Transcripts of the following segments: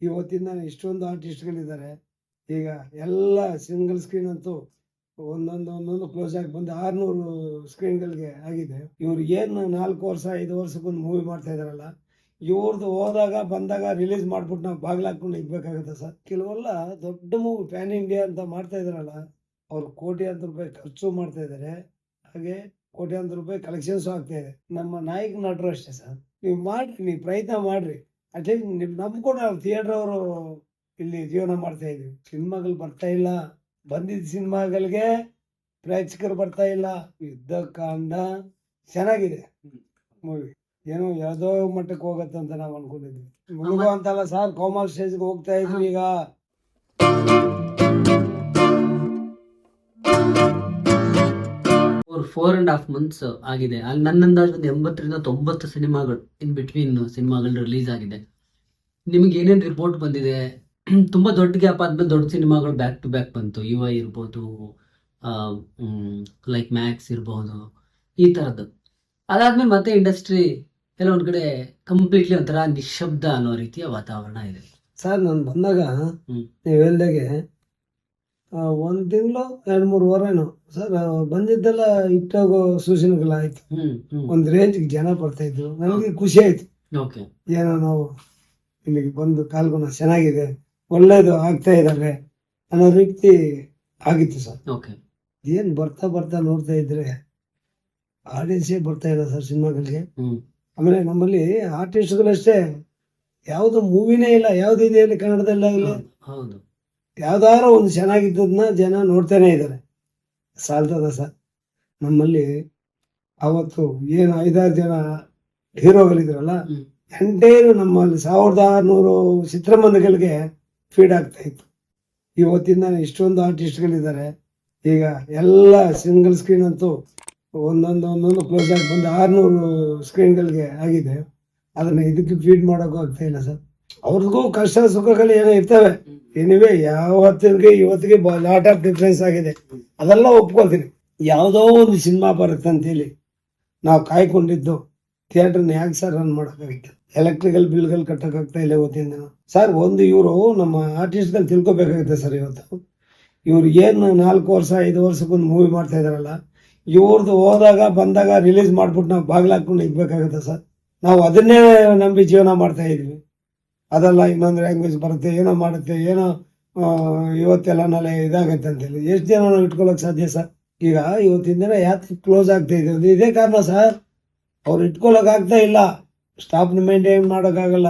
ಇವತ್ತಿಂದ ಇಷ್ಟೊಂದು ಆರ್ಟಿಸ್ಟ್ಗಳಿದ್ದಾರೆ. ಈಗ ಎಲ್ಲ ಸಿಂಗಲ್ ಸ್ಕ್ರೀನ್ ಅಂತೂ ಒಂದೊಂದು ಒಂದೊಂದು ಕ್ಲೋಸ್ ಆಗಿ ಬಂದು ಆರ್ನೂರು ಸ್ಕ್ರೀನ್ಗಳಿಗೆ ಆಗಿದೆ. ಇವ್ರು ಏನು ನಾಲ್ಕು ವರ್ಷ, ಐದು ವರ್ಷಕ್ಕೊಂದು ಮೂವಿ ಮಾಡ್ತಾ ಇದಾರಲ್ಲ ಇವ್ರದ್ದು ಹೋದಾಗ, ಬಂದಾಗ ರಿಲೀಸ್ ಮಾಡ್ಬಿಟ್ಟು ನಾವು ಬಾಗಿಲು ಹಾಕೊಂಡು ಇಕ್ಬೇಕಾಗುತ್ತೆ ಸರ್. ಕೆಲವೆಲ್ಲ ದೊಡ್ಡ ಮೂವಿ ಪ್ಯಾನ್ ಇಂಡಿಯಾ ಅಂತ ಮಾಡ್ತಾ ಇದಾರಲ್ಲ ಅವ್ರು ಕೋಟ್ಯಾಂತರ ರೂಪಾಯಿ ಖರ್ಚು ಮಾಡ್ತಾ ಇದ್ದಾರೆ. ಹಾಗೆ ಕೋಟ್ಯಾಂತರ ರೂಪಾಯಿ ಕಲೆಕ್ಷನ್ಸು ಆಗ್ತಾ ಇದೆ. ನಮ್ಮ ನಾಯಕ ನಟರು ಅಷ್ಟೇ ಸರ್. ನೀವು ಮಾಡಿರಿ, ನೀವು ಪ್ರಯತ್ನ ಮಾಡ್ರಿ. ಅಟ್ಲೀಸ್ಟ್ ನಿಮ್ ನಂಬ್ಕೊಂಡು ನಾವು ಥಿಯೇಟರ್ ಅವರು ಇಲ್ಲಿ ಜೀವನ ಮಾಡ್ತಾ ಇದ್ವಿ. ಸಿನಿಮಾಗಳು ಬರ್ತಾ ಇಲ್ಲ. ಬಂದಿದ್ದ ಸಿನಿಮಾಗಳಿಗೆ ಪ್ರೇಕ್ಷಕರು ಬರ್ತಾ ಇಲ್ಲ. ಯುದ್ಧ ಕಾಂಡ ಚೆನ್ನಾಗಿದೆ. ಮೂವಿ ಏನೋ ಯಾವುದೋ ಮಟ್ಟಕ್ಕೆ ಹೋಗತ್ತಂತ ಅಂತ ನಾವು ಅನ್ಕೊಂಡಿದ್ವಿ. ಮುಳುಗು ಅಂತಲ್ಲ ಸರ್ ಕೋಮಲ್ ಸ್ಟೇಜ್ಗೆ ಹೋಗ್ತಾ ಇದ್ವಿ ಈಗ. Four four and half months ಆಗಿದೆ. ಅಲ್ಲಿ ನನ್ನ ಅಂದಾಜು ಒಂದು ಎಂಬತ್ತರಿಂದ ತೊಂಬತ್ತು ಸಿನಿಮಾಗಳು ಇನ್ ಬಿಟ್ವೀನ್ ಸಿನಿಮಾಗಳು ರಿಲೀಸ್ ಆಗಿದೆ. ನಿಮ್ಗೆ ಏನೇನು ರಿಪೋರ್ಟ್ ಬಂದಿದೆ? ತುಂಬಾ ದೊಡ್ಡ ಗ್ಯಾಪ್ ಆದ್ಮೇಲೆ ದೊಡ್ಡ ಸಿನಿಮಾಗಳು ಬ್ಯಾಕ್ ಟು ಬ್ಯಾಕ್ ಬಂತು. ಯು ಐ ಇರ್ಬೋದು ಲೈಕ್ ಮ್ಯಾಕ್ಸ್ ಇರ್ಬೋದು ಈ ಥರದ್ದು ಅದಾದ್ಮೇಲೆ ಮತ್ತೆ ಇಂಡಸ್ಟ್ರಿ ಎಲ್ಲ ಒಂದ್ ಕಡೆ ಕಂಪ್ಲೀಟ್ಲಿ ಒಂಥರ ನಿಶಬ್ದ ಅನ್ನೋ ರೀತಿಯ ವಾತಾವರಣ ಇದೆ. ಸರ್ ನಾನು ಬಂದಾಗ. ನೀವು ಹೇಳ್ದಾಗೆ ಒಂದ್ ತಿಂಗಳು ಎರಡು ಮೂರು ವಾರನೋ. ಸರ್ ಬಂದಿದ್ದೆಲ್ಲ ಇಟ್ಟೋಗೋ ಸೂಚನೆಗಳಾಯ್ತು ಒಂದು ರೇಂಜ್ಗೆ ಜನ ಬರ್ತಾ ಇದ್ರು. ನನಗೆ ಖುಷಿ ಆಯ್ತು. ಏನೋ ನಾವು ಇಲ್ಲಿಗೆ ಬಂದು ಕಾಲ್ಗುಣ ಚೆನ್ನಾಗಿದೆ ಒಳ್ಳೇದು ಆಗ್ತಾ ಇದ್ದಾವೆ ಅನ್ನೋ ರೀತಿ ಆಗಿತ್ತು ಸರ್. ಏನ್ ಬರ್ತಾ ಬರ್ತಾ ನೋಡ್ತಾ ಇದ್ರೆ ಆಡಿಯನ್ಸೇ ಬರ್ತಾ ಇಲ್ಲ ಸರ್ ಸಿನಿಮಾಗಳಿಗೆ. ಆಮೇಲೆ ನಮ್ಮಲ್ಲಿ ಆರ್ಟಿಸ್ಟ್ಗಳಷ್ಟೇ ಯಾವುದು ಮೂವಿನೇ ಇಲ್ಲ ಯಾವ್ದು ಇದೆ ಇಲ್ಲಿ ಕನ್ನಡದಲ್ಲಾಗಲಿ ಹೌದು. ಯಾವ್ದಾದ್ರು ಒಂದು ಚೆನ್ನಾಗಿದ್ದದನ್ನ ಜನ ನೋಡ್ತಾನೆ ಇದ್ದಾರೆ ಸಾಲ್ತದ ಸರ್ ನಮ್ಮಲ್ಲಿ ಅವತ್ತು ಏನು ಐದಾರು ಜನ ಹೀರೋಗಳಿದ್ರಲ್ಲ. ಎಂಟೇನು ನಮ್ಮಲ್ಲಿ ಸಾವಿರದ ಆರುನೂರು ಚಿತ್ರಮಂದಿರಗಳಿಗೆ ಫೀಡ್ ಆಗ್ತಾ ಇತ್ತು. ಇವತ್ತಿಂದ ಇಷ್ಟೊಂದು ಆರ್ಟಿಸ್ಟ್ಗಳಿದ್ದಾರೆ ಈಗ ಎಲ್ಲ ಸಿಂಗಲ್ ಸ್ಕ್ರೀನ್ ಅಂತೂ ಒಂದೊಂದು ಒಂದೊಂದು ಕ್ಲೋಸ್ ಆಗಿ ಬಂದು ಆರುನೂರು ಸ್ಕ್ರೀನ್ಗಳಿಗೆ ಆಗಿದೆ. ಅದನ್ನು ಇದಕ್ಕೆ ಫೀಡ್ ಮಾಡೋಕ್ಕೂ ಆಗ್ತಾ ಇಲ್ಲ ಸರ್. ಅವ್ರಿಗೂ ಕಷ್ಟ ಸುಖಗಳು ಏನೋ ಇರ್ತವೆ. ಇನ್ನೇ ಯಾವತ್ತಿಗೆ ಇವತ್ತಿಗೆ ಲಾಟ್ ಆಫ್ ಡಿಫ್ರೆನ್ಸ್ ಆಗಿದೆ. ಅದೆಲ್ಲ ಒಪ್ಕೊಳ್ತೀನಿ. ಯಾವುದೋ ಒಂದು ಸಿನಿಮಾ ಬರುತ್ತೆ ಅಂತೇಳಿ ನಾವು ಕಾಯ್ಕೊಂಡಿದ್ದು ಥಿಯೇಟರ್ನ ಯಾಕೆ ಸರ್ ರನ್ ಮಾಡೋಕ್ಕಾಗಿತ್ತು? ಎಲೆಕ್ಟ್ರಿಕಲ್ ಬಿಲ್ಗಳು ಕಟ್ಟೋಕ್ಕಾಗ್ತಾ ಇಲ್ಲ ಇವತ್ತಿನ ಸರ್ ಒಂದು ಇವರು ನಮ್ಮ ಆರ್ಟಿಸ್ಟ್ಗಳು ತಿಳ್ಕೊಬೇಕಾಗುತ್ತೆ ಸರ್ ಇವತ್ತು. ಇವ್ರು ಏನು ನಾಲ್ಕು ವರ್ಷ ಐದು ವರ್ಷಕ್ಕೊಂದು ಮೂವಿ ಮಾಡ್ತಾ ಇದಾರಲ್ಲ ಇವ್ರದ್ದು ಹೋದಾಗ ಬಂದಾಗ ರಿಲೀಸ್ ಮಾಡ್ಬಿಟ್ಟು ನಾವು ಬಾಗಿಲು ಹಾಕ್ಕೊಂಡು ಇಕ್ಬೇಕಾಗುತ್ತೆ ಸರ್ ನಾವು ಅದನ್ನೇ ನಂಬಿ ಜೀವನ ಮಾಡ್ತಾ ಇದ್ವಿ. ಅದೆಲ್ಲ ಇನ್ನೊಂದು ಲ್ಯಾಂಗ್ವೇಜ್ ಬರುತ್ತೆ, ಏನೋ ಮಾಡುತ್ತೆ, ಏನೋ ಇವತ್ತೆಲ್ಲ ನಾಳೆ ಇದಾಗತ್ತೆ ಅಂತೇಳಿ ಎಷ್ಟು ಜನ ನಾವು ಇಟ್ಕೊಳ್ಳೋಕೆ ಸಾಧ್ಯ ಸರ್? ಈಗ ಇವತ್ತಿನ ದಿನ ಯಾಕೆ ಕ್ಲೋಸ್ ಆಗ್ತಾ ಇದೆ ಇದೇ ಕಾರಣ ಸರ್, ಅವ್ರು ಇಟ್ಕೊಳ್ಳೋಕೆ ಆಗ್ತಾ ಇಲ್ಲ. ಸ್ಟಾಫ್ನ ಮೇಂಟೈನ್ ಮಾಡೋಕ್ಕಾಗಲ್ಲ.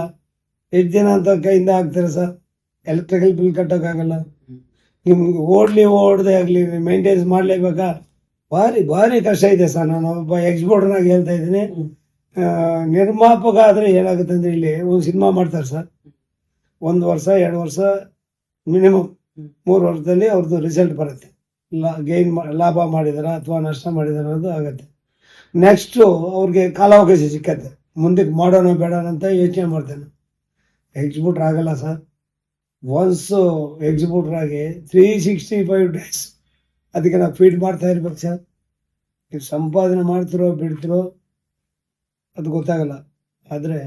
ಎಷ್ಟು ದಿನ ಅಂತ ಕೈಯಿಂದ ಆಗ್ತಾರೆ ಸರ್? Electrical bill ಕಟ್ಟೋಕ್ಕಾಗಲ್ಲ. ನಿಮ್ಗೆ ಓಡ್ಲಿ ಓಡದೆ ಆಗಲಿ ಮೇಂಟೈನ್ಸ್ ಮಾಡಲೇಬೇಕಾ? ಭಾರಿ ಭಾರಿ ಕಷ್ಟ ಇದೆ ಸರ್. ನಾನು ಒಬ್ಬ ಎಕ್ಸ್ಪೋರ್ಟ್ನಾಗ ಹೇಳ್ತಾ ಇದ್ದೀನಿ. ನಿರ್ಮಾಪಕ ಆದರೆ ಏನಾಗುತ್ತೆ ಅಂದ್ರೆ ಇಲ್ಲಿ ಒಂದು ಸಿನಿಮಾ ಮಾಡ್ತಾರೆ ಸರ್. ಒಂದು ವರ್ಷ, ಎರಡು ವರ್ಷ ಮಿನಿಮಮ್ ಮೂರು ವರ್ಷದಲ್ಲಿ ಅವ್ರದ್ದು ರಿಸಲ್ಟ್ ಬರುತ್ತೆ. ಲಾ ಗೈನ್ ಲಾಭ ಮಾಡಿದಾರ ಅಥವಾ ನಷ್ಟ ಮಾಡಿದಾರ ಅನ್ನೋದು ಆಗುತ್ತೆ. ನೆಕ್ಸ್ಟು ಅವ್ರಿಗೆ ಕಾಲಾವಕಾಶ ಸಿಕ್ಕತ್ತೆ. ಮುಂದಕ್ಕೆ ಮಾಡೋಣ ಬೇಡೋಣ ಅಂತ ಯೋಚನೆ ಮಾಡ್ತೇನೆ. ಎಕ್ಸಿಕ್ಯೂಟ್ರ್ ಆಗಲ್ಲ ಸರ್. ಒನ್ಸ್ ಎಕ್ಸಿಕ್ಯೂಟ್ರ್ ಆಗಿ ತ್ರೀ ಸಿಕ್ಸ್ಟಿ ಫೈವ್ ಡೇಸ್ ಅದಕ್ಕೆ ನಾವು ಫೀಡ್ ಮಾಡ್ತಾ ಇರ್ಬೇಕು ಸರ್. ನೀವು ಸಂಪಾದನೆ ಮಾಡ್ತಿರೋ, ಬಿಡ್ತಿರೋ ಅದು ಗೊತ್ತಾಗಲ್ಲ. ಆದರೆ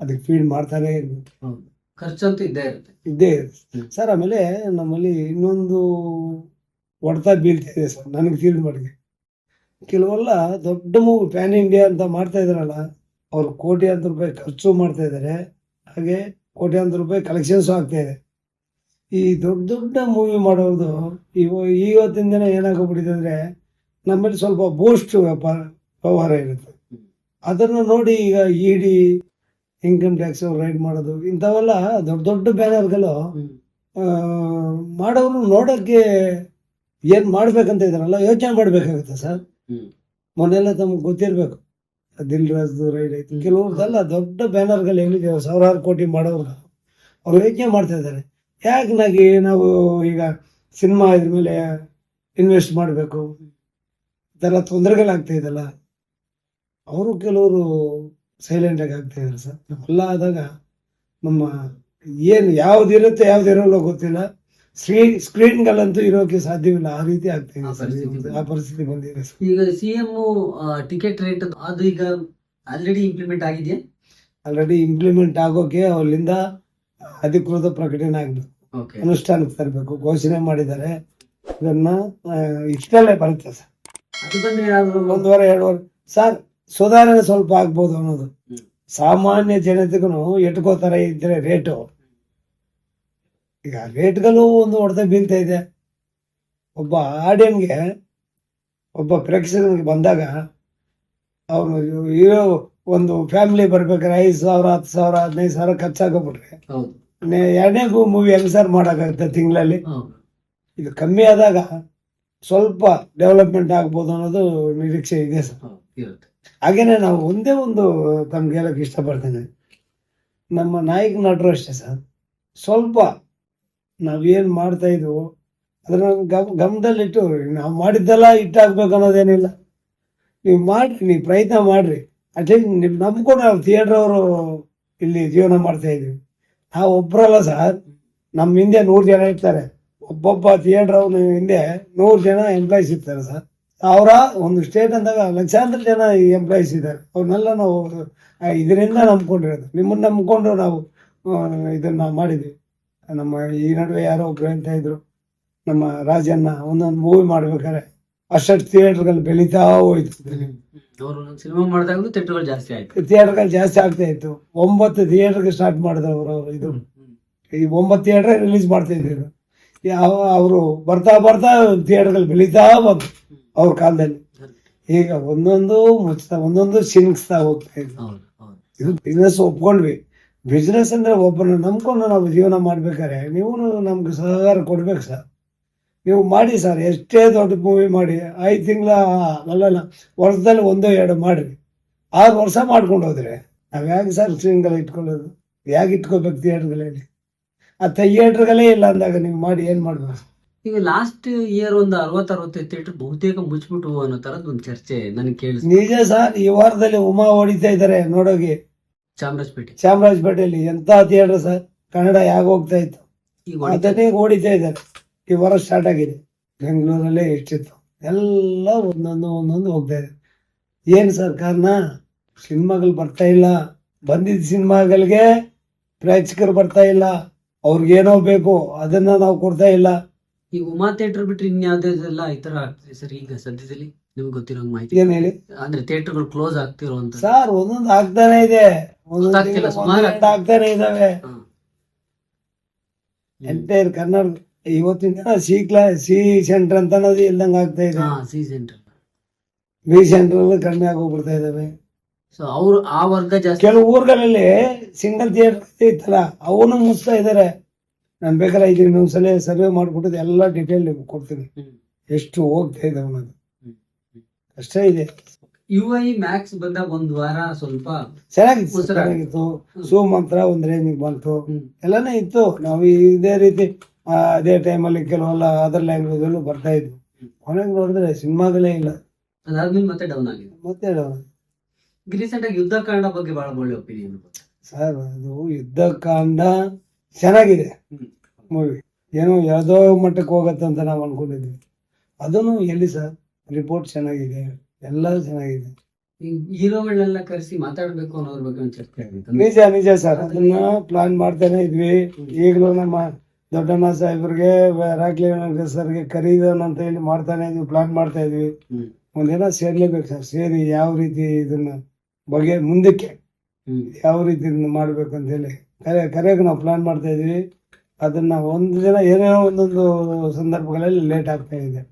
ಅದಕ್ಕೆ ಫೀಡ್ ಮಾಡ್ತಾನೆ ಖರ್ಚಂತೂ ಇದ್ದೇ ಇರುತ್ತೆ. ಇದ್ದೇ ಇರುತ್ತೆ. ಸರ್ ಆಮೇಲೆ ನಮ್ಮಲ್ಲಿ ಇನ್ನೊಂದು ಹೊಡೆತ ಬೀಳ್ತಾ ಇದೆ ಸರ್ ನನಗೆ ತಿಳಿದು ಮಾಡಿದೆ ಕೆಲವೆಲ್ಲ ದೊಡ್ಡ ಮೂವಿ ಪ್ಯಾನ್ ಇಂಡಿಯಾ ಅಂತ ಮಾಡ್ತಾ ಇದಾರಲ್ಲ ಅವ್ರು ಕೋಟ್ಯಾಂತರ ರೂಪಾಯಿ ಖರ್ಚು ಮಾಡ್ತಾ ಇದ್ದಾರೆ. ಹಾಗೆ ಕೋಟ್ಯಾಂತರ ರೂಪಾಯಿ ಕಲೆಕ್ಷನ್ಸು ಆಗ್ತಾ ಇದೆ. ಈ ದೊಡ್ಡ ದೊಡ್ಡ ಮೂವಿ ಮಾಡೋದು ಇವ ಇವತ್ತಿನ ದಿನ ಏನಾಗೋಗ್ಬಿಟ್ಟಿದೆ ಅಂದರೆ ನಮ್ಮಲ್ಲಿ ಸ್ವಲ್ಪ ಬೂಸ್ಟ್ ವ್ಯಾಪಾರ ವ್ಯವಹಾರ ಇರುತ್ತೆ. ಅದನ್ನು ನೋಡಿ ಈಗ E D income tax raid ಮಾಡೋದು ಇಂಥವೆಲ್ಲ ದೊಡ್ಡ ದೊಡ್ಡ ಬ್ಯಾನರ್ಗಳು ಮಾಡೋರು ನೋಡೋಕ್ಕೆ ಏನು ಮಾಡ್ಬೇಕಂತ ಇದಾರಲ್ಲ ಯೋಚನೆ ಮಾಡಬೇಕಾಗುತ್ತೆ ಸರ್. ಮೊನ್ನೆಲ್ಲ ತಮಗೆ ಗೊತ್ತಿರಬೇಕು ದಿಲ್ ರಾಜ್ದು ರೈಡ್ ಆಯ್ತು. ಕೆಲವ್ರದ್ದೆಲ್ಲ ದೊಡ್ಡ ಬ್ಯಾನರ್ಗಳು ಏನಿದೆ ಸಾವಿರಾರು ಕೋಟಿ ಮಾಡೋರು ಅವ್ರು ಯೋಚನೆ ಮಾಡ್ತಾ ಇದ್ದಾರೆ. ಯಾಕೆ ನಾಗಿ ನಾವು ಈಗ ಸಿನಿಮಾ ಇದ್ರ ಮೇಲೆ ಇನ್ವೆಸ್ಟ್ ಮಾಡಬೇಕು ಇದೆಲ್ಲ ತೊಂದರೆಗಳಾಗ್ತಾ ಇದೆಲ್ಲ ಅವರು ಕೆಲವರು ಸೈಲೆಂಟ್ ಆಗಿ ಆಗ್ತಾ ಇದ್ದಾರೆ ಸರ್. ಹೊಲ ಆದಾಗ ನಮ್ಮ ಏನು ಯಾವ್ದು ಯಾವ್ದಿರೋಲ್ಲ ಗೊತ್ತಿಲ್ಲ. ಸ್ಕ್ರೀನ್ ಸ್ಕ್ರೀನ್ಗಳಂತೂ ಇರೋಕೆ ಸಾಧ್ಯವಿಲ್ಲ. ಆ ರೀತಿ ಆಗ್ತಾ ಇದೆ ಆ ಸರ್. ಪರಿಸ್ಥಿತಿ ಇವತ್ತು. ಆ ಪರಿಸ್ಥಿತಿ ಬಂದಿದೆ ಸರ್. ಈಗ ಸಿ ಎಂ ಟಿಕೆಟ್ ರೇಟ್ ಅದು ಈಗ ಆಲ್ರೆಡಿ ಇಂಪ್ಲಿಮೆಂಟ್ ಆಗಿದೆಯಾ? ಆಲ್ರೆಡಿ ಇಂಪ್ಲಿಮೆಂಟ್ ಆಗೋಕೆ ಅಲ್ಲಿಂದ ಅಧಿಕೃತ ಪ್ರಕಟಣೆ ಆಗ್ಬೇಕು. ಅನುಷ್ಠಾನಕ್ಕೆ ತರಬೇಕು. ಘೋಷಣೆ ಮಾಡಿದ್ದಾರೆ. ಇದನ್ನ ಇಷ್ಟಲ್ಲೇ ಬರುತ್ತೆ ಸರ್. ಅದು ಬಂದ್ರೆ ವಾರ ಎರಡು ವಾರ ಸರ್ ಸುಧಾರಣೆ ಸ್ವಲ್ಪ ಆಗ್ಬೋದು ಅನ್ನೋದು. ಸಾಮಾನ್ಯ ಜನತೆಗೂ ಎಟ್ಕೋತಾರ ಇದ್ರೆ ರೇಟು ಈಗ ರೇಟ್ಗಳು ಒಂದು ಹೊಡೆತ ಬೀಳ್ತಾ ಇದೆ. ಒಬ್ಬ ಆಡಿಯನ್ಗೆ ಒಬ್ಬ ಪ್ರೇಕ್ಷಕನಿಗೆ ಬಂದಾಗ ಅವನು ಇರೋ ಒಂದು ಫ್ಯಾಮಿಲಿ ಬರ್ಬೇಕಾದ್ರೆ ಐದು ಸಾವಿರ ಹತ್ತು ಸಾವಿರ ಹದಿನೈದು ಸಾವಿರ ಖರ್ಚಾಗೋಗ್ಬಿಟ್ರೆ ಎರಡನೇ ಮೂವಿ ಹೆಂಗ್ ಸರ್ ಮಾಡೋಕ್ಕಾಗುತ್ತೆ ತಿಂಗಳಲ್ಲಿ? ಇದು ಕಮ್ಮಿ ಆದಾಗ ಸ್ವಲ್ಪ ಡೆವಲಪ್ಮೆಂಟ್ ಆಗ್ಬೋದು ಅನ್ನೋದು ನಿರೀಕ್ಷೆ ಇದೆ ಸರ್. ಹಾಗೇನೆ ನಾವು ಒಂದೇ ಒಂದು ತಮ್ಗೆ ಹೇಳಕ್ ಇಷ್ಟಪಡ್ತೇನೆ. ನಮ್ಮ ನಾಯಕ ನಟರು ಅಷ್ಟೇ ಸರ್. ಸ್ವಲ್ಪ ನಾವೇನು ಮಾಡ್ತಾ ಇದ್ವು ಅದನ್ನ ಗಮ್ ಗಮನದಲ್ಲಿಟ್ಟು ನಾವು ಮಾಡಿದ್ದೆಲ್ಲ ಇಟ್ಟಾಗ್ಬೇಕು ಅನ್ನೋದೇನಿಲ್ಲ. ನೀವು ಮಾಡ್ರಿ, ನೀವು ಪ್ರಯತ್ನ ಮಾಡ್ರಿ. ಅಟ್ಲೀಸ್ಟ್ ನೀವು ನಂಬ್ಕೊಂಡು ನಾವು ಥಿಯೇಟರ್ ಅವರು ಇಲ್ಲಿ ಜೀವನ ಮಾಡ್ತಾ ಇದೀವಿ. ನಾವು ಒಬ್ರಲ್ಲ ಸರ್ ನಮ್ಮ ಹಿಂದೆ ನೂರು ಜನ ಇರ್ತಾರೆ. ಒಬ್ಬೊಬ್ಬ ಥಿಯೇಟರ್ ಅವ್ರ ಹಿಂದೆ ನೂರು ಜನ ಎಂಪ್ಲಾಯ್ಸ್ ಇರ್ತಾರೆ ಸರ್. ಅವರ ಒಂದು ಸ್ಟೇಟ್ ಅಂದಾಗ ಲಕ್ಷಾಂತರ ಜನ ಎಂಪ್ಲಾಯೀಸ್ ಇದ್ದಾರೆ. ಅವ್ರನ್ನೆಲ್ಲ ನಾವು ಇದರಿಂದ ನಂಬ್ಕೊಂಡಿರೋದು. ನಿಮ್ಮನ್ನ ನಂಬ್ಕೊಂಡು ನಾವು ಇದನ್ನ ಮಾಡಿದ್ವಿ. ನಮ್ಮ ಈ ನಡುವೆ ಯಾರೋ ಒಬ್ರು ಹೇಳ್ತಾ ಇದ್ರು ನಮ್ಮ ರಾಜನ್ನ ಒಂದೊಂದು ಮೂವಿ ಮಾಡ್ಬೇಕಾದ್ರೆ ಅಷ್ಟಷ್ಟು ಥಿಯೇಟರ್ಗಳು ಬೆಳೀತಾ ಹೋಯ್ತು. ಸಿನಿಮಾ ಮಾಡಿದಾಗಲೂ ತೆಟ್ಟುಗಳು ಜಾಸ್ತಿ ಆಯ್ತು. ಥಿಯೇಟರ್ಗಳು ಜಾಸ್ತಿ ಆಗ್ತಾ ಇತ್ತು. ಒಂಬತ್ತು ಥಿಯೇಟರ್ಗೆ ಸ್ಟಾರ್ಟ್ ಮಾಡಿದ್ರು ಅವರು ಇದು. ಈ ಒಂಬತ್ತು ಥಿಯೇಟರ್ ರಿಲೀಸ್ ಮಾಡ್ತಾ ಇದ್ರು. ಯಾವ ಅವರು ಬರ್ತಾ ಬರ್ತಾ ಥಿಯೇಟರ್ಗಳು ಬೆಳೀತಾ ಬಂತು. ಅವ್ರ ಕಾಲದಲ್ಲಿ. ಈಗ ಒಂದೊಂದು ಮುಚ್ತಾ ಒಂದೊಂದು ಸಿಂಗ್ಸ್ತಾ ಹೋಗ್ತಾ ಇದ್ರು. ಇದು ಬಿಸ್ನೆಸ್ ಒಪ್ಕೊಂಡ್ವಿ. ಬಿಸ್ನೆಸ್ ಅಂದ್ರೆ ಒಬ್ಬರನ್ನ ನಂಬ್ಕೊಂಡು ನಾವು ಜೀವನ ಮಾಡ್ಬೇಕಾರೆ ನೀವು ನಮ್ಗೆ ಸಹಕಾರ ಕೊಡ್ಬೇಕು ಸರ್. ನೀವು ಮಾಡಿ ಸರ್ ಎಷ್ಟೇ ದೊಡ್ಡ ಮೂವಿ ಮಾಡಿ ಐದು ತಿಂಗಳ ಅಲ್ಲಲ್ಲ ವರ್ಷದಲ್ಲಿ ಒಂದೋ ಎರಡು ಮಾಡಿರಿ. ಆರು ವರ್ಷ ಮಾಡ್ಕೊಂಡು ಹೋದ್ರೆ ನಾವು ಯಾಕೆ ಸರ್ ಸಿಂಗಲ್ ಇಟ್ಕೊಳ್ಳೋದು? ಯಾಕೆ ಇಟ್ಕೋಬೇಕು ಥಿಯೇಟರ್ಗಳಲ್ಲಿ ಆ ಥಿಯೇಟರ್ಗಳೇ ಇಲ್ಲ ಅಂದಾಗ ನೀವು ಮಾಡಿ ಏನು ಮಾಡ್ಬೇಕು? ಈಗ ಲಾಸ್ಟ್ ಇಯರ್ ಒಂದು ಅರವತ್ ಅರವತ್ತೈದು ಥಿಯೇಟರ್ ಬಹುತೇಕ ಮುಚ್ಚಿಬಿಟ್ಟು ಅನ್ನೋ ತರದ್ ಒಂದು ಚರ್ಚೆ ನನಗೆ ಕೇಳಿಸ್ ನಿಜ ಸರ್ ಈ ವಾರದಲ್ಲಿ ಉಮಾ ಹೊಡಿತಾ ಇದ್ದಾರೆ ನೋಡೋಗಿ ಚಾಮರಾಜಪೇಟೆ. ಚಾಮರಾಜಪೇಟೆಯಲ್ಲಿ ಎಂತ ಥಿಯೇಟರ್ ಸರ್? ಕನ್ನಡ ಯಾಕೆ ಹೋಗ್ತಾ ಇತ್ತು? ಈಗ ಹೊಡಿತಾ- ಅದನ್ನೇ ಇದ್ದಾರೆ. ಈ ವಾರ ಸ್ಟಾರ್ಟ್ ಆಗಿದೆ. ಬೆಂಗಳೂರಲ್ಲೇ ಎಷ್ಟಿತ್ತು ಎಲ್ಲ ಒಂದೊಂದು ಒಂದೊಂದು ಹೋಗ್ತಾ ಇದೆ. ಏನು ಸರ್ ಕಾರಣ? ಸಿನಿಮಾಗಳು ಬರ್ತಾ ಇಲ್ಲ. ಬಂದಿದ್ದ ಸಿನಿಮಾಗಳಿಗೆ ಪ್ರೇಕ್ಷಕರು ಬರ್ತಾ ಇಲ್ಲ. ಅವ್ರಿಗೇನೋ ಬೇಕು ಅದನ್ನ ನಾವು ಕೊಡ್ತಾ ಇಲ್ಲ. ಈಗ ಉಮಾ ಥಿಯೇಟರ್ ಬಿಟ್ರೆ ಇನ್ಯಾವುದೆಲ್ಲ ಈ ತರ ಆಗ್ತಿದೆ ಸರ್ ಈಗ ಸದ್ಯದಲ್ಲಿ? ನಿಮ್ಗೆ ಗೊತ್ತಿರೋ ಮಾಹಿತಿ? ಏನ್ ಹೇಳಿ? ಅಂದ್ರೆ ಥಿಯೇಟರ್ಗಳು ಕ್ಲೋಸ್ ಆಗ್ತಿರೋ ಅಂತ ಸರ್ ಒಂದೊಂದು ಆಗ್ತಾನೆ ಇದೆ. ಗೊತ್ತಾಗ್ತಿಲ್ಲ, ಆಗ್ತಾನೆ ಇದಾವೆ. ಎಂಟೈರ್ ಕನ್ನಡ ಇವತ್ತಿನ ದಿನ ಸಿ ಕ್ಲಾ ಸಿ ಸೆಂಟರ್ ಅಂತ ಅನ್ನೋದು ಇಲ್ದಂಗ ಆಗ್ತಾ ಇದೆ. ಹಾ ಸಿ ಸೆಂಟರ್. ಬಿ ಸೆಂಟರ್ ಕಡಿಮೆ ಆಗೋಗ್ಬಿಡ್ತಾ ಇದಾವೆ. ಸೊ ಅವ್ರು ಆ ವರ್ಗ ಜಾಸ್ತಿ ಕೆಲವು ಊರುಗಳಲ್ಲಿ ಸಿಂಗಲ್ ಥಿಯೇಟರ್ ಇತ್ತಲ್ಲ ಅವನು ಮುಚ್ತಾ ಇದಾರೆ. ನಾನು ಬೇಕಾದ್ರೆ ಇದು ಇನ್ನೊಂದ್ಸಲ ಸರ್ವೆ ಮಾಡ್ಬಿಟ್ಟು ಎಲ್ಲ ಡೀಟೇಲ್ ನಿಮ್ಗೆ ಕೊಡ್ತೀನಿ. ಎಷ್ಟು ಹೋಗ್ತಾ ಇದೆ ಅನ್ನೋದು. ಅಷ್ಟೇ ಇದೆ. ಯು ಐ ಮ್ಯಾಕ್ಸ್ ಬಂದಾಗ ಒಂದ್ ವಾರ ಸ್ವಲ್ಪ ಚೆನ್ನಾಗಿತ್ತು. ಚೆನ್ನಾಗಿತ್ತು. ಹ್ಮ್. ಸೂ ಮಂತ್ರ ಒಂದ್ ರೇಂಜಿಗೆ ಬಂತು. ಎಲ್ಲಾನು ಇತ್ತು. ನಾವು ಇದೇ ರೀತಿ ಅದೇ ಟೈಮಲ್ಲಿ ಕೆಲವೆಲ್ಲ ಅದರ್ ಲ್ಯಾಂಗ್ವೇಜ್ ಅಲ್ಲೂ ಬರ್ತಾ ಇದ್ವು. ಕೊನೆಗೆ ನೋಡಿದ್ರೆ ಸಿನಿಮಾಗಳೇ ಇಲ್ಲ. ಅದಾದ್ಮೇಲೆ ಮತ್ತೆ ಡೌನ್ ಆಗಿದೆ. ಮತ್ತೆ ರೀಸೆಂಟ್ ಆಗಿ ಯುದ್ಧ ಕಾಂಡ ಬಗ್ಗೆ ಬಹಳ ಒಳ್ಳೆ ಒಪಿನಿಯನ್ ಸರ್ ಅದು ಯುದ್ಧ ಕಾಂಡ ಚೆನ್ನಾಗಿದೆ ಮೂವಿ. ಏನೋ ಯಾವುದೋ ಮಟ್ಟಕ್ಕೆ ಹೋಗತ್ತೆ ಅಂತ ನಾವು ಅನ್ಕೊಂಡಿದ್ವಿ. ಅದನ್ನು ಎಲ್ಲಿ ಸರ್? ರಿಪೋರ್ಟ್ ಚೆನ್ನಾಗಿದೆ ಎಲ್ಲ ಚೆನ್ನಾಗಿದೆ. ಹೀರೋಗಳನ್ನೆಲ್ಲ ಕರೆಸಿ ಮಾತಾಡ್ಬೇಕು ಅನ್ನೋದ್ರ ಬಗ್ಗೆ ಒಂದು ಚರ್ಚೆ ಆಗಿತ್ತು. ನಿಜ ನಿಜ ಸರ್. ಅದನ್ನ ಪ್ಲಾನ್ ಮಾಡ್ತಾನೆ ಇದ್ವಿ. ಈಗಲೂ ನಮ್ಮ ದೊಡ್ಡಣ್ಣ ಸಾಹೇಬ್ರಿಗೆ ರಾಕ್ಲಿ ಸರ್ಗೆ ಕರೀದನ್ ಅಂತ ಹೇಳಿ ಮಾಡ್ತಾನೆ ಇದ್ವಿ ಪ್ಲಾನ್ ಮಾಡ್ತಾ ಇದ್ವಿ. ಒಂದಿನ ಸೇರ್ಲೇಬೇಕು ಸರ್. ಸೇರಿ ಯಾವ ರೀತಿ ಇದನ್ನ ಬಗೆ ಮುಂದಕ್ಕೆ ಯಾವ ರೀತಿ ಇದನ್ನ ಮಾಡ್ಬೇಕು ಅಂತ ಹೇಳಿ. ಕರೆ ಕರೆಯೋಕೆ ನಾವು ಪ್ಲಾನ್ ಮಾಡ್ತಾ ಇದೀವಿ ಅದನ್ನ ಒಂದು ದಿನ ಏನೇನೋ ಒಂದೊಂದು ಸಂದರ್ಭಗಳಲ್ಲಿ ಲೇಟ್ ಆಗ್ತಾ ಇದೆ.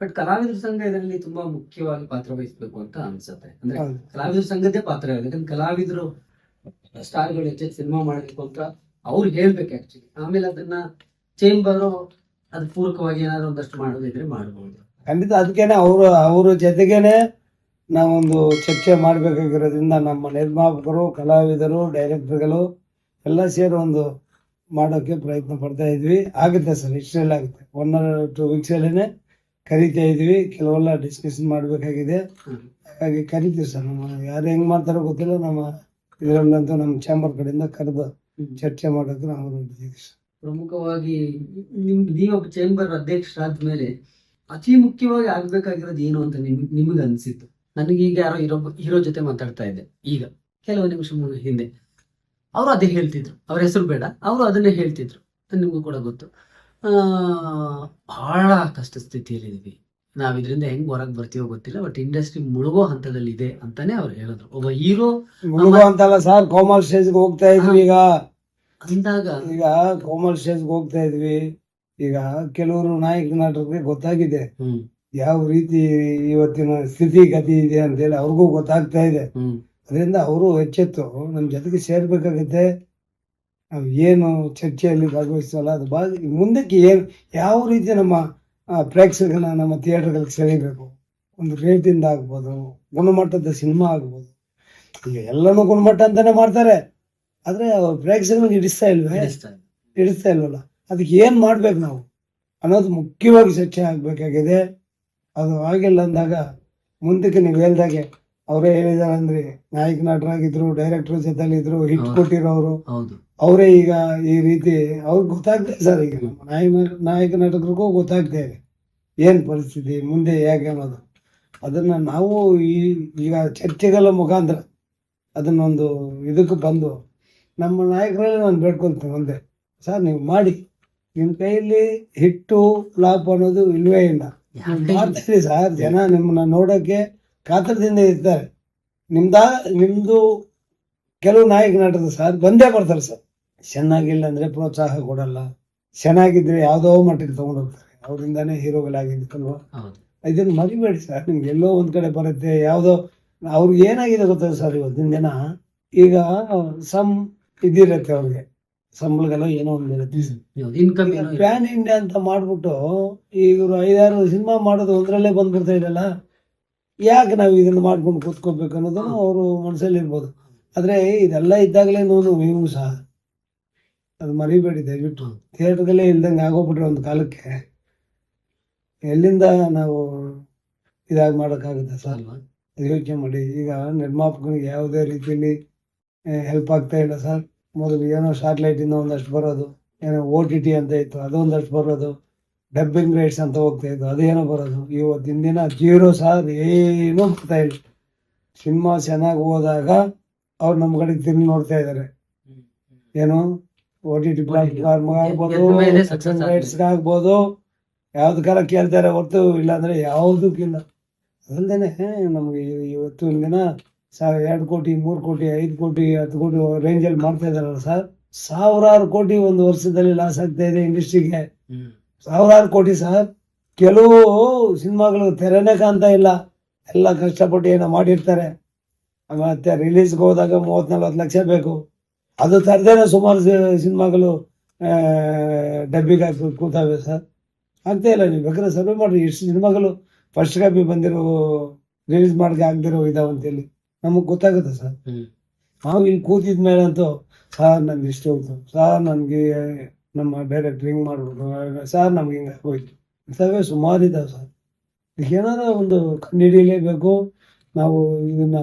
ಬಟ್ ಕಲಾವಿದರ ಸಂಘ ಇದರಲ್ಲಿ ತುಂಬಾ ಮುಖ್ಯವಾಗಿ ಪಾತ್ರ ವಹಿಸಬೇಕು ಅಂತ ಅನ್ಸುತ್ತೆ. ಅಂದ್ರೆ. ಕಲಾವಿದರ ಸಂಘದ್ದೇ ಪಾತ್ರ ಇದೆ ಯಾಕಂದ್ರೆ ಕಲಾವಿದರು ಸ್ಟಾರ್ಗಳು ಹೆಚ್ಚು ಸಿನಿಮಾ ಮಾಡಬೇಕು ಅಂತ ಅವ್ರು ಹೇಳ್ಬೇಕು ಆಕ್ಚುಲಿ ಆಮೇಲೆ ಅದನ್ನ ಚೇಂಬರು ಅದ್ ಪೂರಕವಾಗಿ ಏನಾದ್ರು ಒಂದಷ್ಟು ಮಾಡೋದಿದ್ರೆ ಮಾಡಬಹುದು ಖಂಡಿತ ಅದಕ್ಕೇನೆ ಅವರು ಅವ್ರ ಜೊತೆಗೇನೆ ನಾವೊಂದು ಚರ್ಚೆ ಮಾಡಬೇಕಾಗಿರೋದ್ರಿಂದ ನಮ್ಮ ನಿರ್ಮಾಪಕರು ಕಲಾವಿದರು ಡೈರೆಕ್ಟರ್ಗಳು ಎಲ್ಲ ಸೇರಿ ಒಂದು ಮಾಡೋಕೆ ಪ್ರಯತ್ನ ಪಡ್ತಾ ಇದ್ವಿ. ಆಗುತ್ತೆ ಸರ್ ಇಷ್ಟೆಲ್ಲ ಆಗುತ್ತೆ. ಒನ್ ಆರ್ ಟು ವೀಕ್ಸಲ್ಲೇ ಕರಿತಾ ಇದ್ವಿ. ಕೆಲವೆಲ್ಲ ಡಿಸ್ಕಷನ್ ಮಾಡಬೇಕಾಗಿದೆ. ಹಾಗಾಗಿ ಕರಿತೀವಿ ಸರ್ ನಮ್ಮ, ಯಾರು ಹೆಂಗ್ ಮಾಡ್ತಾರೋ ಗೊತ್ತಿಲ್ಲ. ನಮ್ಮ ಇದರಲ್ಲಂತೂ ನಮ್ಮ ಚಾಂಬರ್ ಕಡೆಯಿಂದ ಕರೆದು ಚರ್ಚೆ ಮಾಡೋಕೆ ನಾವು ನೋಡಿದ್ದೀವಿ ಸರ್. ಪ್ರಮುಖವಾಗಿ ನಿಮ್ ನೀವು ಚೇಂಬರ್ ಅಧ್ಯಕ್ಷರಾದ ಮೇಲೆ ಅತಿ ಮುಖ್ಯವಾಗಿ ಆಗ್ಬೇಕಾಗಿರೋದು ಏನು ಅಂತ ನಿಮ್ ನಿಮಗೆ ಅನ್ಸಿತ್ತು? ನನಗೀಗ ಯಾರೋ ಇರೋ ಹೀರೋ ಜೊತೆ ಮಾತಾಡ್ತಾ ಇದ್ದೆ. ಈಗ, ಕೆಲವು ನಿಮಿಷ ಹಿಂದೆ. ಅವರು ಅದೇ ಹೇಳ್ತಿದ್ರು. ಅವ್ರ ಹೆಸರು ಬೇಡ. ಅವರು ಅದನ್ನೇ ಹೇಳ್ತಿದ್ರು. ನಿಮಗೂ ಕೂಡ ಗೊತ್ತು. ಆ, ಬಹಳ ಕಷ್ಟ ಸ್ಥಿತಿಯಲ್ಲಿದ್ದೀವಿ. ನಾವ್ ಇದರಿಂದ ಹೆಂಗ್ ಹೊರಗೆ ಬರ್ತೀವೋ ಗೊತ್ತಿಲ್ಲ ಬಟ್ ಇಂಡಸ್ಟ್ರಿ ಮುಳುಗೋ ಹಂತದಲ್ಲಿ ಇದೆ ಅಂತಾನೆ ಅವ್ರು ಹೇಳಿದ್ರು. ಒಬ್ಬ ಹೀರೋ ಮುಳುಗೋ ಅಂತಲ್ಲ ಸರ್ ಕೋಮಲ್ ಸ್ಟೇಜ್ಗೆ ಹೋಗ್ತಾ ಇದ್ವಿ ಈಗ. ಅಂದಾಗ ಈಗ ಕೋಮಲ್ ಸ್ಟೇಜ್ಗೆ ಹೋಗ್ತಾ ಇದ್ವಿ. ಈಗ ಕೆಲವರು ನಾಯಕ ನಟರಿಗೆ ಗೊತ್ತಾಗಿದೆ. ಯಾವ ರೀತಿ ಇವತ್ತಿನ ಸ್ಥಿತಿ ಗತಿ ಇದೆ ಅಂತೇಳಿ ಅವ್ರಿಗೂ ಗೊತ್ತಾಗ್ತಾ ಇದೆ. ಹ್ಮ್. ಅದರಿಂದ ಅವರು ಎಚ್ಚೆತ್ತು. ನಮ್ಮ ಜೊತೆಗೆ ಸೇರಬೇಕಾಗುತ್ತೆ. ನಾವು ಏನು ಚರ್ಚೆಯಲ್ಲಿ ಭಾಗವಹಿಸಲ್ಲ. ಅದು ಭಾಗ ಮುಂದಕ್ಕೆ ಏನು ಯಾವ ರೀತಿ ನಮ್ಮ ಪ್ರೇಕ್ಷಕನ ನಮ್ಮ ಥಿಯೇಟರ್ಗಳಿಗೆ ಸೆಳೀಬೇಕು. ಒಂದು ರೇಟಿಂದ ಆಗ್ಬೋದು ಗುಣಮಟ್ಟದ ಸಿನಿಮಾ ಆಗ್ಬೋದು. ಈಗ ಎಲ್ಲನೂ ಗುಣಮಟ್ಟ ಅಂತಾನೆ ಮಾಡ್ತಾರೆ. ಆದರೆ ಅವ್ರ ಪ್ರೇಕ್ಷಕನಿಗೆ ಹಿಡಿಸ್ತಾ ಇಲ್ವೇ? ಹಿಡಿಸ್ತಾ ಇಲ್ವಲ್ಲ? ಅದಕ್ಕೆ ಏನು ಮಾಡ್ಬೇಕು ನಾವು? ಅನ್ನೋದು ಮುಖ್ಯವಾಗಿ ಚರ್ಚೆ ಆಗಬೇಕಾಗಿದೆ. ಅದು ಆಗಿಲ್ಲ ಅಂದಾಗ ಮುಂದಕ್ಕೆ ನೀವು ಹೇಳ್ದಾಗೆ ಅವರೇ ಹೇಳಿದಾರೆ ಅಂದ್ರೆ ನಾಯಕ ನಟರಾಗಿದ್ರು ಡೈರೆಕ್ಟರ್ ಜೊತೆಲಿ ಇದ್ರು ಹಿಟ್. ಕೊಟ್ಟಿರೋರು. ಅವರೇ ಈಗ ಈ ರೀತಿ ಅವ್ರಿಗೆ ಗೊತ್ತಾಗ್ತದೆ ಸರ್ ಈಗ ನಮ್ಮ ನಾಯಕ ನಾಯಕ ನಟರಿಗೂ ಗೊತ್ತಾಗ್ತಾ ಇದೆ ಏನ್ ಪರಿಸ್ಥಿತಿ ಮುಂದೆ ಹೇಗೆ ಅನ್ನೋದು. ಅದನ್ನ ನಾವು ಈ ಈಗ ಚರ್ಚೆಗಳ ಮುಖಾಂತರ ಅದನ್ನೊಂದು ಇದಕ್ಕೆ ಬಂದು ನಮ್ಮ ನಾಯಕರಲ್ಲಿ ನಾನು ಬೇಡ್ಕೊಂತೀನಿ ಒಂದೇ. ಸರ್ ನೀವು ಮಾಡಿ. ನಿಮ್ಮ ಕೈಯಲ್ಲಿ ಹಿಟ್ಟು ಲಾಭ ಅನ್ನೋದು ಇಲ್ವೇ ಇಲ್ಲ. ಮಾಡ್ತೀರಿ ಸರ್ ಜನ ನಿಮ್ಮನ್ನ ನೋಡೋಕೆ ಕಾತರದಿಂದ ಇರ್ತಾರೆ ನಿಮ್ದ ನಿಮ್ದು ಕೆಲವು ನಾಯಕ ನಟರು ಸರ್ ಬಂದೇ ಬರ್ತಾರೆ ಸರ್. ಚೆನ್ನಾಗಿಲ್ಲ ಅಂದ್ರೆ ಪ್ರೋತ್ಸಾಹ ಕೊಡಲ್ಲ. ಚೆನ್ನಾಗಿದ್ರೆ ಯಾವ್ದೋ ಮಟ್ಟಿಗೆ ತಗೊಂಡೋಗ್ತಾರೆ ಅವರಿಂದಾನೇ ಹೀರೋಗಳಾಗಿದ್ದಲ್ವಾ ಇದನ್ನ ಮರಿಬೇಡಿ ಸರ್. ನಿಮ್ಗೆ ಎಲ್ಲೋ ಒಂದ್ ಕಡೆ ಬರುತ್ತೆ ಯಾವ್ದೋ ಅವ್ರಿಗೆ ಏನಾಗಿದೆ ಗೊತ್ತಾ ಸರ್ ಇವತ್ತಿನ ದಿನ? ಈಗ ಸಮ್ ಇದಿರತ್ತೆ ಅವ್ರಿಗೆ. ಸಂಬಳಗೆಲ್ಲ ಏನೋ ಒಂದು ಇರುತ್ತೆ. ಪ್ಯಾನ್ ಇಂಡಿಯಾ ಅಂತ ಮಾಡ್ಬಿಟ್ಟು ಈಗ ಐದಾರು ಸಿನಿಮಾ ಮಾಡೋದು ಒಂದ್ರಲ್ಲೇ ಬಂದ್ಬಿಡ್ತಾ ಇದೆಯಲ್ಲ ಯಾಕೆ ನಾವು ಇದನ್ನ ಮಾಡ್ಕೊಂಡು ಕೂತ್ಕೋಬೇಕು ಅನ್ನೋದನ್ನು ಅವರು ಮನಸ್ಸಲ್ಲಿ ಇರ್ಬೋದು. ಆದ್ರೆ ಇದೆಲ್ಲ ಇದ್ದಾಗಲೇ ನೋವು ನೀವು ಸಹ. ಅದು ಮರಿಬೇಡಿ ದಯವಿಟ್ಟು. ಥಿಯೇಟರ್ಗಳೇ ಇಲ್ದಂಗೆ ಆಗೋಗ್ಬಿಟ್ರೆ ಒಂದು ಕಾಲಕ್ಕೆ ಎಲ್ಲಿಂದ ನಾವು ಇದಾಗಿ ಮಾಡೋಕ್ಕಾಗುತ್ತೆ ಸರ್? ಯೋಚನೆ ಮಾಡಿ. ಈಗ ನಿರ್ಮಾಪಕನಿಗೆ ಯಾವುದೇ ರೀತಿಯಲ್ಲಿ ಹೆಲ್ಪ್ ಆಗ್ತಾ ಇಲ್ಲ ಸರ್. ಮೊದಲು ಏನೋ ಸ್ಯಾಟಲೈಟ್ ಇಂದ ಒಂದಷ್ಟು ಬರೋದು ಏನೋ ಓ ಟಿ ಟಿ ಅಂತ ಇತ್ತು ಅದೊಂದಷ್ಟು ಬರೋದು. ಡಬ್ಬಿಂಗ್ ರೈಟ್ಸ್ ಅಂತ ಹೋಗ್ತಾ ಇದ್ದು ಅದೇನೋ ಬರೋದು. ಇವತ್ತಿನ ದಿನ ಜೀರೋ ಸಾರ್ ಏನು ಬರ್ತಾ ಇಲ್ಲ ಸಿನಿಮಾ ಚೆನ್ನಾಗಿ ಹೋದಾಗ ಅವ್ರು ನಮ್ಮ ಕಡೆ ತಿರುಗಿ ನೋಡ್ತಾ ಇದ್ದಾರೆ ಏನು? ಓ ಟಿ ಟಿ ಪ್ಲಾಟ್ಫಾರ್ಮ್ ಆಗ್ಬೋದು ಎದ್ದ ಮೇಲೆ success ಆದ್ಮೇಲೆ. ರೈಟ್ಸ್ ಆಗ್ಬೋದು. ಯಾವ್ದಕ್ಕಾರ ಕೇಳ್ತಾರೆ ಹೊರತು ಇಲ್ಲಾಂದ್ರೆ ಯಾವುದಕ್ಕಿಲ್ಲ. ಅದಲ್ದೇನೆ ನಮ್ಗೆ ಇವತ್ತು ದಿನ ಸಾವಿರ ಎರಡು ಕೋಟಿ ಮೂರು ಕೋಟಿ ಐದು ಕೋಟಿ ಹತ್ತು ಕೋಟಿ ರೇಂಜಲ್ಲಿ ಮಾಡ್ತಾ ಇದಾರಲ್ಲ ಸರ್. ಸಾವಿರಾರು ಕೋಟಿ ಒಂದು ವರ್ಷದಲ್ಲಿ ಲಾಸ್ ಆಗ್ತಾ ಇದೆ ಇಂಡಸ್ಟ್ರಿಗೆ ಸಾವಿರಾರು ಕೋಟಿ ಸರ್. ಕೆಲವು ಸಿನಿಮಾಗಳು ತೆರೆನೇ ಕಾಣ್ತಾ ಇಲ್ಲ. ಎಲ್ಲ ಕಷ್ಟಪಟ್ಟು ಏನೋ ಮಾಡಿರ್ತಾರೆ. ಮತ್ತೆ ರಿಲೀಸ್ಗೆ ಹೋದಾಗ ಮೂವತ್ತು ನಲ್ವತ್ತು ಲಕ್ಷ ಬೇಕು. ಅದು ತರದೇನೆ ಸುಮಾರು ಸಿನಿಮಾಗಳು ಡಬ್ಬಿಗೆ ಹಾಕಿ ಕೂತಾವೆ ಸರ್. ಆಗ್ತಾ ಇಲ್ಲ ನೀವು ಬೇಕಾದ್ರೆ ಸರ್ವೆ ಮಾಡಿರಿ. ಎಷ್ಟು ಸಿನಿಮಾಗಳು ಫಸ್ಟ್ ಕಾಪಿ ಬಂದಿರೋ ರಿಲೀಸ್ ಮಾಡಕ್ಕೆ ಆಗದಿರೋ ಇದಾವಂತೇಳಿ ನಮಗೆ ಗೊತ್ತಾಗುತ್ತೆ ಸರ್. ನಾವು ಇಲ್ಲಿ ಕೂತಿದ ಮೇಲೆ ಅಂತೂ ಸರ್ ನನ್ಗೆ ಇಷ್ಟ ಹೋಯ್ತು ಸರ್ ನನಗೆ ನಮ್ಮ ಬೇರೆ ಡ್ರಿಂಕ್ ಮಾಡ್ಬಿಟ್ಟು ಸರ್ ನಮ್ಗೆ ಹಿಂಗೆ ಹೋಯ್ತು ಇಂಥವೇ ಸುಮಾರು ಇದಾವೆ ಸರ್ ಏನಾರ ಒಂದು ಕಂಡುಹಿಡಿಯಲೇಬೇಕು ನಾವು ಇದನ್ನ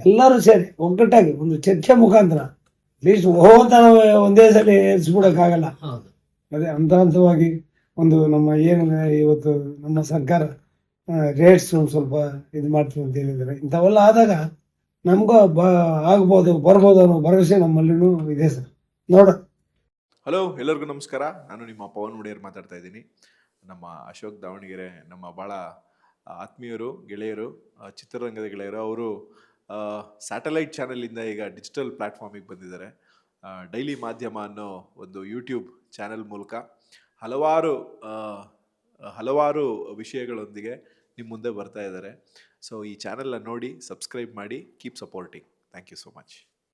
ಎಲ್ಲರೂ ಸೇರಿ ಒಗ್ಗಟ್ಟಾಗಿ ಒಂದು ಚರ್ಚೆ ಮುಖಾಂತರ ಲೀಸ್ಟ್ ಓ ಅಂತ ನಾವು ಒಂದೇ ಸಲ ಏರಿಸ್ಬಿಡೋಕ್ಕಾಗಲ್ಲ ಹೌದು. ಅದೇ ಹಂತ ಹಂತವಾಗಿ ಒಂದು ನಮ್ಮ ಏನು ಇವತ್ತು ನಮ್ಮ ಸರ್ಕಾರ ರೇಟ್ಸ್ ಒಂದು ಸ್ವಲ್ಪ ಇದು ಮಾಡ್ತೀವಿ ಅಂತ ಹೇಳಿದ್ದಾರೆ. ಇಂಥವೆಲ್ಲ ಆದಾಗ ನಮಗೂ ಬ ಆಗ್ಬೋದು ಬರ್ಬೋದು ಅನ್ನೋ ಭರವಸೆ ನಮ್ಮಲ್ಲಿನೂ ಇದೆ ಸರ್ ನೋಡ ಹಲೋ ಎಲ್ಲರಿಗೂ ನಮಸ್ಕಾರ. ನಾನು ನಿಮ್ಮ ಪವನ್ ಒಡೆಯರ್ ಮಾತಾಡ್ತಾ ಇದ್ದೀನಿ. ನಮ್ಮ ಅಶೋಕ್ ದಾವಣಗೆರೆ, ನಮ್ಮ ಭಾಳ ಆತ್ಮೀಯರು, ಗೆಳೆಯರು ಚಿತ್ರರಂಗದ ಗೆಳೆಯರು, ಅವರು ಸ್ಯಾಟಲೈಟ್ ಚಾನಲಿಂದ ಈಗ ಡಿಜಿಟಲ್ ಪ್ಲ್ಯಾಟ್ಫಾರ್ಮಿಗೆ ಬಂದಿದ್ದಾರೆ. ಡೈಲಿ ಮಾಧ್ಯಮ ಅನ್ನೋ ಒಂದು ಯೂಟ್ಯೂಬ್ ಚಾನೆಲ್ ಮೂಲಕ ಹಲವಾರು ಹಲವಾರು ವಿಷಯಗಳೊಂದಿಗೆ ನಿಮ್ಮ ಮುಂದೆ ಬರ್ತಾ ಇದ್ದಾರೆ. ಸೊ ಈ ಚಾನೆಲ್ನ ನೋಡಿ ಸಬ್ಸ್ಕ್ರೈಬ್ ಮಾಡಿ keep supporting thank you so much